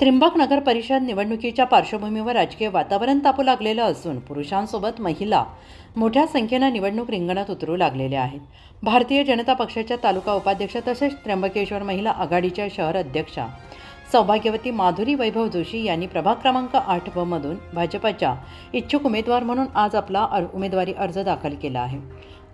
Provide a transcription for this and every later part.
त्रिंबक नगर परिषद निवडणुकीच्या पार्श्वभूमीवर राजकीय वातावरण तापू लागलेलं असून पुरुषांसोबत महिला मोठ्या संख्येनं निवडणूक रिंगणात उतरू लागलेल्या आहेत. भारतीय जनता पक्षाच्या तालुका उपाध्यक्ष तसेच त्र्यंबकेश्वर महिला आघाडीच्या शहर अध्यक्षा सौभाग्यवती माधुरी वैभव जोशी यांनी प्रभाग क्रमांक आठ ब मधून भाजपाच्या इच्छुक उमेदवार म्हणून आज आपला अर उमेदवारी अर्ज दाखल केला आहे.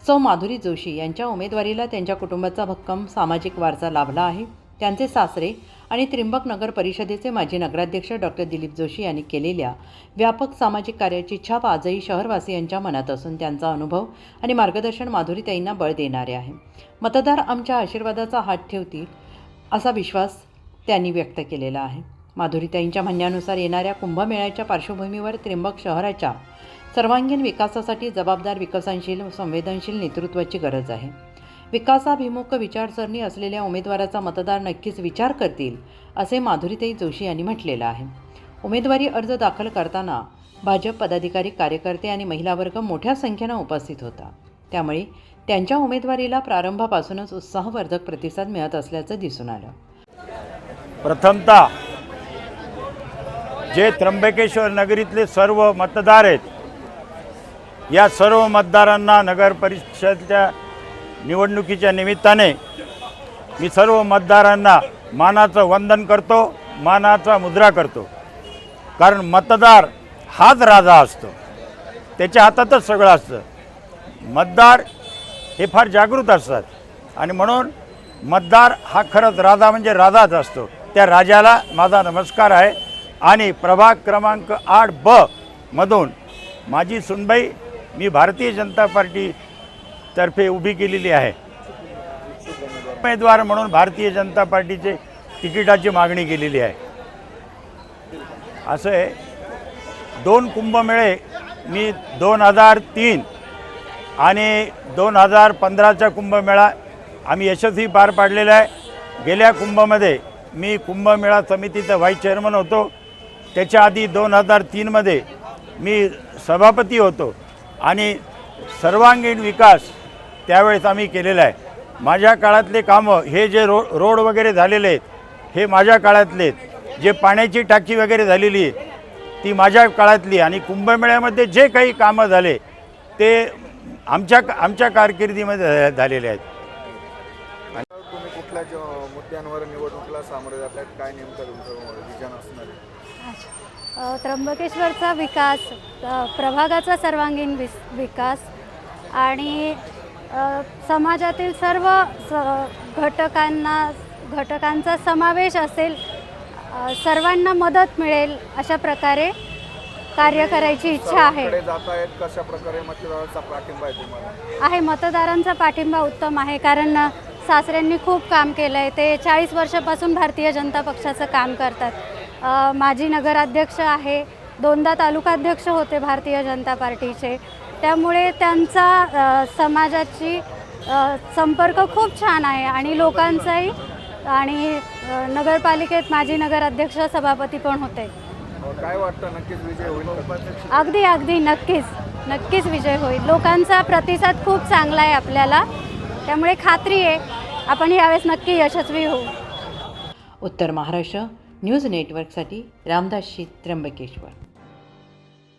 सौ माधुरी जोशी यांच्या उमेदवारीला त्यांच्या कुटुंबाचा भक्कम सामाजिक वारसा लाभला आहे. त्यांचे सासरे आणि त्रिंबक नगर परिषदेचे माजी नगराध्यक्ष डॉक्टर दिलीप जोशी यांनी केलेल्या व्यापक सामाजिक कार्याची छाप आजही शहरवासियांच्या मनात असून त्यांचा अनुभव आणि मार्गदर्शन माधुरीताईंना बळ देणारे आहे. मतदार आमच्या आशीर्वादाचा हात ठेवतील असा विश्वास त्यांनी व्यक्त केलेला आहे. माधुरीताईंच्या म्हणण्यानुसार येणाऱ्या कुंभमेळ्याच्या पार्श्वभूमीवर त्रिंबक शहराच्या सर्वांगीण विकासासाठी जबाबदार विकसनशील संवेदनशील नेतृत्वाची गरज आहे. विकासाभिमुख विचारसरणी असलेल्या उमेदवाराचा मतदार नक्कीच विचार करतील असे माधुरीताई जोशी यांनी म्हटलेलं आहे. उमेदवारी अर्ज दाखल करताना भाजप पदाधिकारी कार्यकर्ते आणि महिला वर्ग मोठ्या संख्येनं उपस्थित होता. त्यामुळे त्यांच्या उमेदवारीला प्रारंभापासूनच उत्साहवर्धक प्रतिसाद मिळत असल्याचं दिसून आलं. प्रथमतः जे त्र्यंबकेश्वर नगरीतले सर्व मतदार आहेत या सर्व मतदारांना नगर परिषदच्या निवडणुकीच्या निमित्ताने मी सर्व मतदारांना मानाचं वंदन करतो मानाचा मुद्रा करतो. कारण मतदार हाच राजा असतो. त्याच्या हातातच सगळं असतं. मतदार हे फार जागृत असतात. आणि म्हणून मतदार हा खरंच राजा म्हणजे राजाच असतो. त्या राजाला माझा नमस्कार आहे. आणि प्रभाग क्रमांक आठ ब मधून माझी सुनबाई मी भारतीय जनता पार्टी तर्फे उभी केलेली आहे. उमेदवार म्हणून भारतीय जनता पार्टीचे तिकिटाची मागणी केलेली आहे. असं आहे दोन कुंभमेळे मी दोन हजार तीन आणि दोन हजार पंधराचा कुंभमेळा आम्ही यशस्वी पार पाडलेला आहे. गेल्या कुंभमध्ये मी कुंभमेळा समितीचा व्हाईस चेअरमन होतो. त्याच्या आधी दोन हजार तीनमध्ये मी सभापती होतो. आणि सर्वांगीण विकास त्यावेळेस आम्ही केलेला आहे. माझ्या काळातले कामं हे जे रो रोड वगैरे झालेले आहेत हे माझ्या काळातले आहेत. जे पाण्याची टाकी वगैरे झालेली आहे ती माझ्या काळातली आणि कुंभमेळ्यामध्ये जे काही कामं झाले ते आमच्या आमच्या कारकिर्दीमध्ये झालेले आहेत. तुम्ही कुठल्या ज- मुद्द्यांवर निवडणुकीला सामोरे जात आहेत काय नेमकं तुमचं विजन असणार आहे? अ, त्र्यंबकेश्वरचा विकास प्रभागाचा सर्वांगीण विस विकास आणि समाजातील सर्व स घटकांना घटकांचा समावेश असेल सर्वांना मदत मिळेल अशा प्रकारे कार्य करायची इच्छा आहे. सर्वांकडे जात आहेत कशा प्रकारे मतदाराचा पाठिंबा आहे मतदारांचा पाठिंबा उत्तम आहे कारण सासऱ्यांनी खूप काम केलं आहे ते चाळीस वर्षापासून भारतीय जनता पक्षाचं काम करतात. माजी नगराध्यक्ष आहे दोनदा तालुकाध्यक्ष होते भारतीय जनता पार्टीचे. त्यामुळे त्यांचा समाजाची संपर्क खूप छान आहे आणि लोकांचाही. आणि नगरपालिकेत माजी नगराध्यक्ष सभापती पण होते. अ, काय वाटतं? नक्कीच विजय होईल? अगदी अगदी. नक्कीच. नक्कीच विजय होईल. लोकांचा प्रतिसाद खूप चांगला आहे आपल्याला. त्यामुळे खात्री आहे. आपण यावेळेस नक्की यशस्वी होऊ. उत्तर महाराष्ट्र न्यूज नेटवर्कसाठी रामदासशी त्र्यंबकेश्वर.